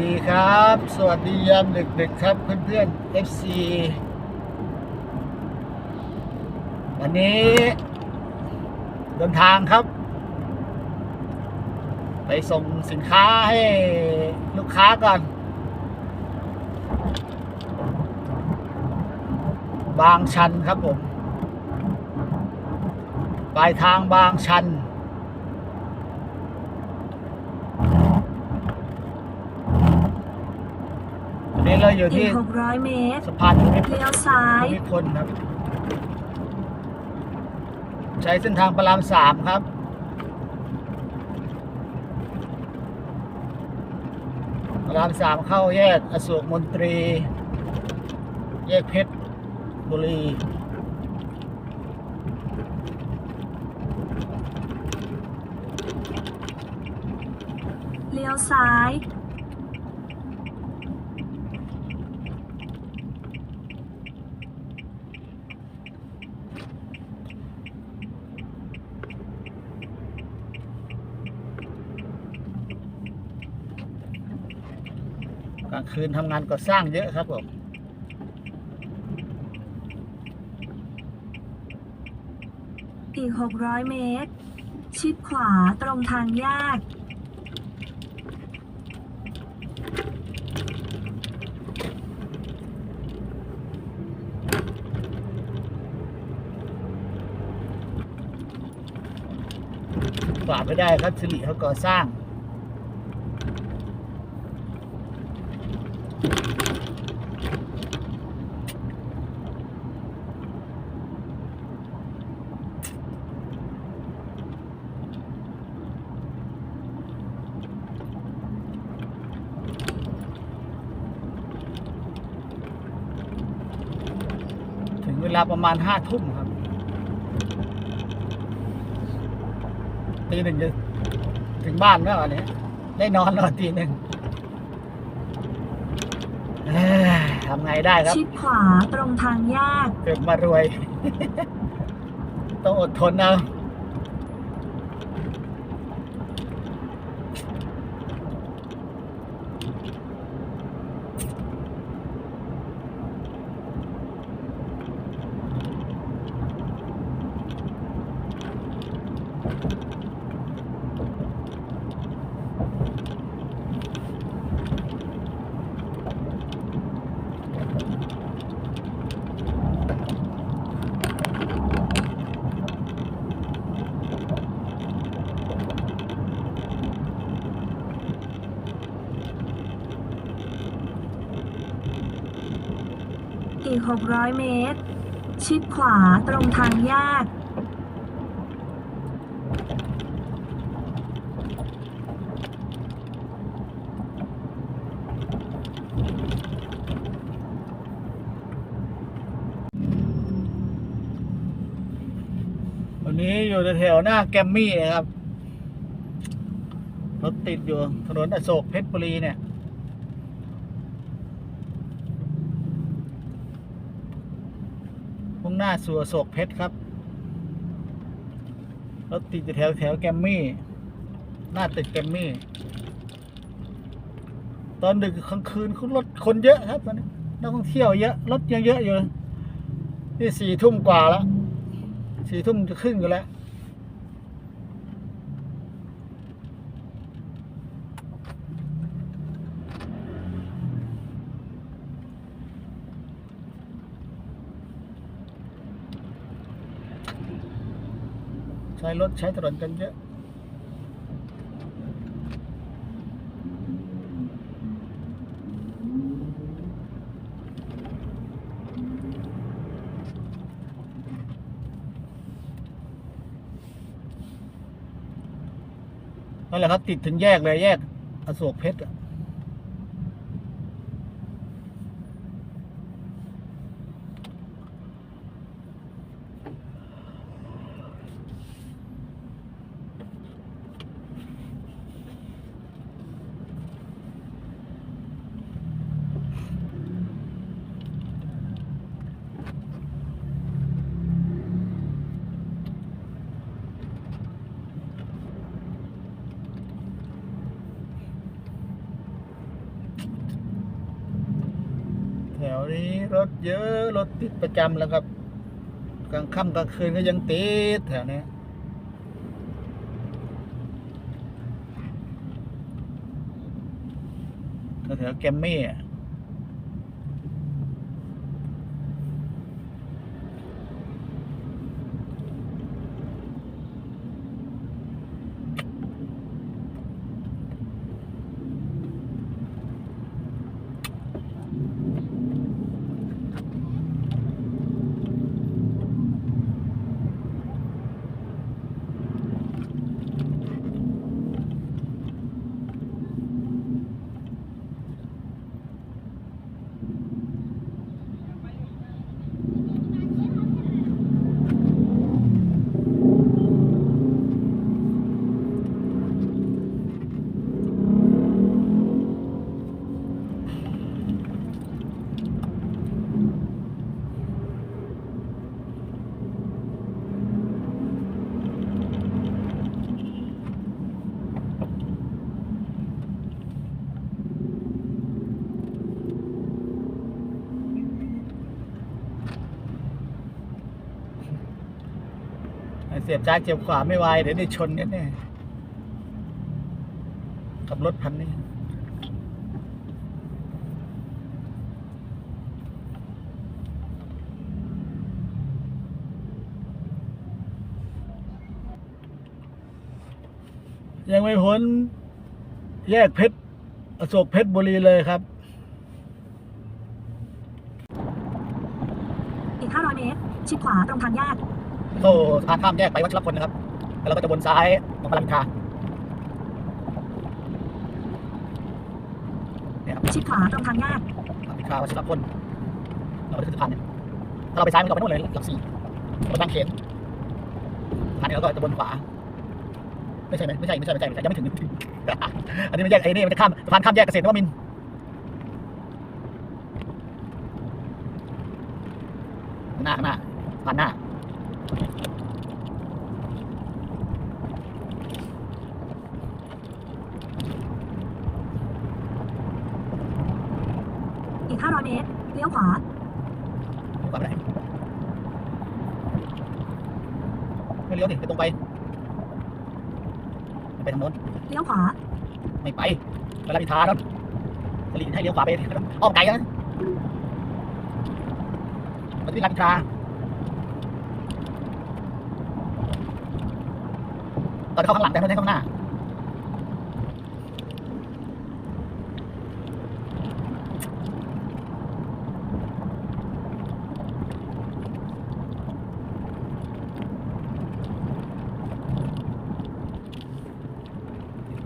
สวัสดีครับ สวัสดียามดึกๆครับ เพื่อนๆ FC วันนี้ เดินทางครับ ไปส่งสินค้าให้ลูกค้าก่อน บางชันครับผม ปลายทางบางชัน วันนี้เราอยู่อีที่ก600เมตรสะพานภูมิพลเลี้ยวซ้ายภูมิพลครับ ใช้เส้นทางพระรามสามครับพระรามสามเข้าแยกอโศกมนตรี แยกเพชรบุรีเลี้ยวซ้าย กลางคืนทำงานก่อสร้างเยอะครับผมอีก 600 เมตร ชิดขวาตรงทางแยก ฝ่าไปได้ครับสิริเขาก่อสร้าง เวลาประมาณห้าทุ่มครับตีหนึ่งจะถึงบ้านแล้วอันนี้ได้นอนแล้วตีหนึ่งเอ้ยทำไงได้ครับ ชิดขวาตรงทางแยกเกิดมารวย ต้องอดทนเอา อีก 600 เมตร ชิดขวาตรงทางแยก วันนี้อยู่แถวหน้าแกรมมี่นะครับ รถติดอยู่ถนนอโศกเพชรบุรีเนี่ย มุ่งหน้าสู่โศกเพชรครับ รถติดอยู่แถวแถวแกมมี่ หน้าตึกแกมมี่ ตอนดึกกลางคืนคุณรถคนเยอะครับตอนนี้นักท่องเที่ยวเยอะ รถยังเยอะอยู่ที่สี่ทุ่มกว่าแล้ว สี่ทุ่มจะครึ่งอยู่แล้ว ใช้รถใช้ถนนกันเยอะนั่นแหละครับ ติดถึงแยกเลยแยก อโศกเพชร นี้รถเยอะรถติดประจำแล้วครับ กลางค่ำกลางคืนก็ยังติดแถวนี้แถวแกมมี่อะ เสียบซ้ายเสียบขวาไม่ไหวเดี๋ยวได้ชนกันแน่ขับรถพันนี้ยังไม่พ้นแยกเพชรอโศกเพชรบุรีเลยครับ อีก 500 เมตร ชิดขวาตรงทางแยก โซ่ทางข้ามแยกไปวัชรพลนะครับ แล้วเราก็จะวนซ้ายออกมาลำคาเนี่ยครับชิดขวาตรงทางแยกลำคาวัชรพลเราก็จะขึ้นสะพานเนี่ยถ้าเราไปซ้ายมันก็ไปโน่นเลยหลักสี่ไปบางเขนอันนี้เราก็จะวนขวา ไม่ใช่ไหมไม่ใช่ไม่ใช่ไม่ใช่ไม่ใช่ยังไม่ถึงอันนี้มันแยกไอ้นี่มันจะข้ามสะพานข้ามแยกเกษตรนวมินทร์ข้างหน้าข้างหน้าผ่านหน้า อีก500เมตรเลี้ยวขวาขวาไปไหนไม่เลี้ยวดิไปตรงไป ไปทางโน้น เลี้ยวขวา ไม่ไปเวลาพิธาแล้วสลิงให้เลี้ยวขวาไปอ้อมไกลนะมันจะมีรามอินทรา ตอนเข้าข้างหลังแต่ไม่ได้เข้าข้างหน้า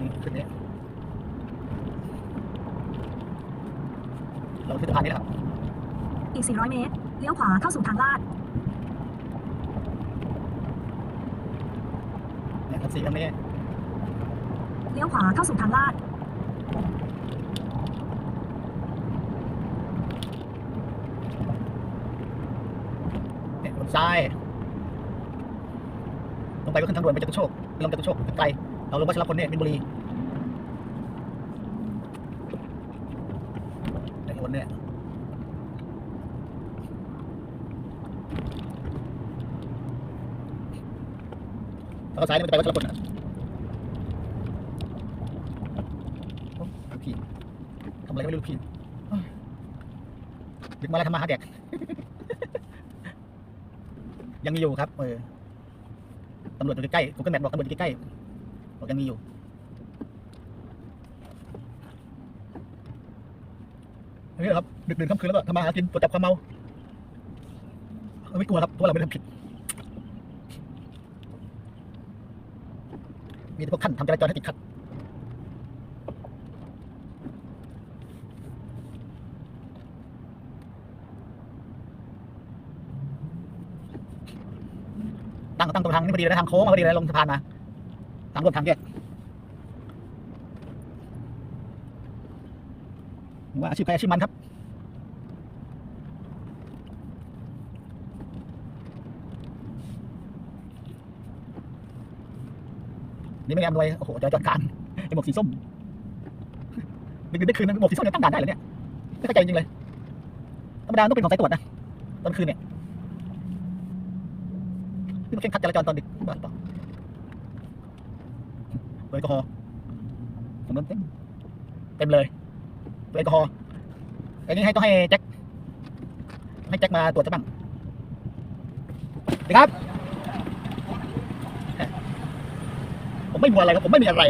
นี่ขึ้นนี้เราขึ้นสะพานนี้แหละครับ อีก 400 เมตร เลี้ยวขวาเข้าสู่ทางลาด เนี่ยครับสี่ตรงนี้เลี้ยวขวาเข้าสู่ทางลาด เนี่ยบนซ้าย ลงไปก็ขึ้นทางด่วนไปจตุโชคลงจตุโชคไกลเราลงวัชรพลเนี่ยมินบุรีเนี่ยวนเนี่ย แล้วก็ซ้ายนี่มันจะไปวัชรพลนะโอ้ลูกพี่ทำอะไรก็ไม่รู้ลูกพี่เฮ้ยดึกมาแล้วทำมาหาแดก ยังมีอยู่ครับ เออตำรวจอยู่ใกล้ๆ Google Map บอกตำรวจอยู่ใกล้ๆบอกยังมีอยู่อย่างนี้แหละครับ ดึกดื่นค่ำคืนแล้วก็ทำมาหากินตรวจจับความเมาเราไม่กลัวครับเพราะว่าเราไม่ได้ทำผิด มีแต่พวกท่านทำจราจรให้ติดขัดตั้งตั้งตรงทางนี้พอดีเลยทางโค้งมาพอดีเลยลงสะพานมาทางรวมทางแยกว่าอาชีพใครอาชีพมันครับ นี่ไม่ได้อำนวยโอ้โหจอจอดกางไอ้หมวกสีส้มดึกได้คืนนะหมวกสีส้มยังตั้งด่านได้เลยเนี่ยไม่เข้าใจจริงเลยธรรมดาต้องเป็นของสายตรวจนะตอนคืนเนี่ยนี่มันเคร่งคัดจราจรตอนดึกบ้านเปล่าแอลกอฮอล์ผมโดนเต็มเต็มเลยแอลกอฮอล์อันนี้ให้ต้องให้แจ็คให้แจ็คมาตรวจซะบ้างดีครับ ผม ไม่มัวอะไรครับผมไม่มีอะไร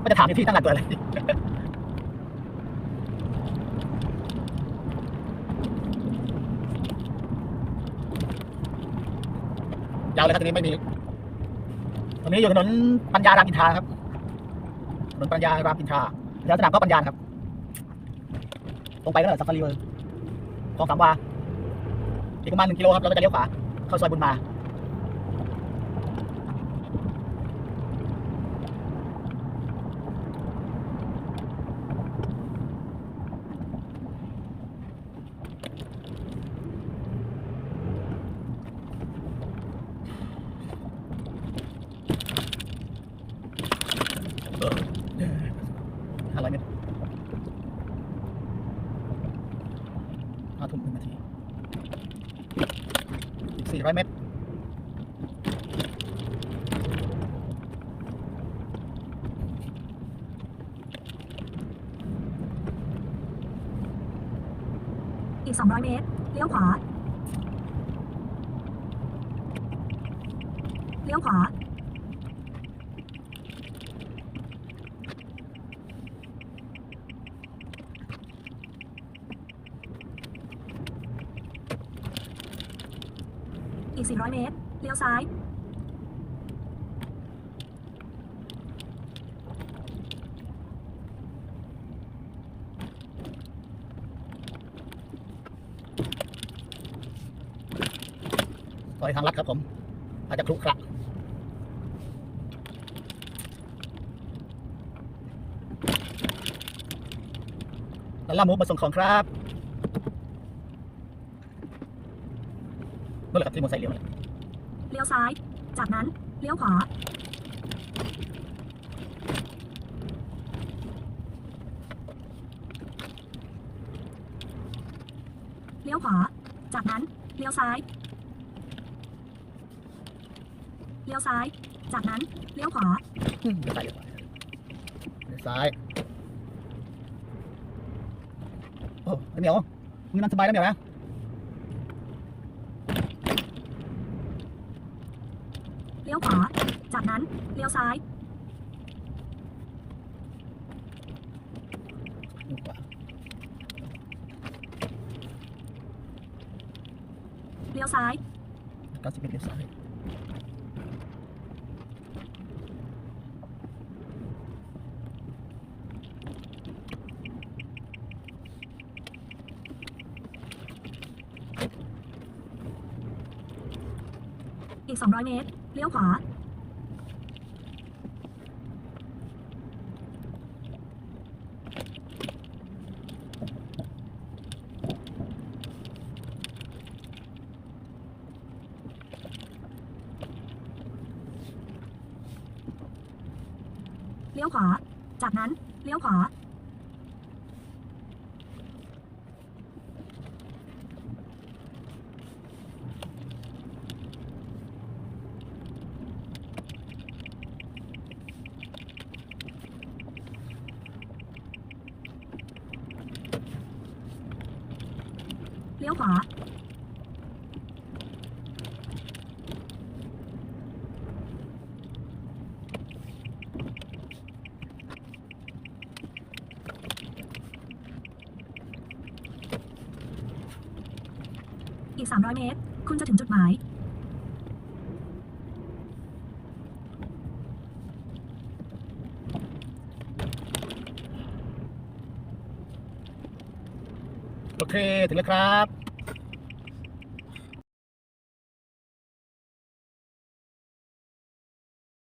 ไม่จะถามพี่ตั้งหลักตัวอะไรยาวเลยครับตรงนี้ไม่มีตรงนี้อยู่ถนนปัญญารามอินทราครับถนนปัญญารามอินทราแล้วสนามก็ปัญญาครับ ตรงไปก็เลยสัฟฟารีเวอร์คลองสามวา อีกประมาณหนึ่งกิโลครับเราก็จะเลี้ยวขวาเข้าซอยบุญมาห้าร้อยเมตรห้าทุ่มหนึ่งนาที อีกสี่ร้อยเมตร อีก 200 เมตร เลี้ยวขวา เลี้ยวขวา อีก 400 เมตร เลี้ยวซ้าย ซอยทางลัดครับผม อาจจะครุขระแล้วล่ามูฟมาส่งของครับนั่นแหละครับที่มอเตอร์ไซค์เลี้ยวเลี้ยวซ้าย จากนั้นเลี้ยวขวาเลี้ยวขวา จากนั้นเลี้ยวซ้าย เลี้ยวซ้าย จากนั้นเลี้ยวขวา อืมเดี๋ยวซ้ายเดี๋ยวขวาเดี๋ยวซ้ายโอ้ไอ้เหมียวมึงนั่งสบายแล้วเหมียวนะเลี้ยวขวา จากนั้นเลี้ยวซ้าย เลี้ยวซ้าย เก้าสิบเอ็ดเลี้ยวซ้าย อีก 200 เมตร เลี้ยวขวา เลี้ยวขวา จากนั้น เลี้ยวขวา อีก 300 เมตร คุณจะถึงจุดหมาย โอเค ถึงแล้วครับ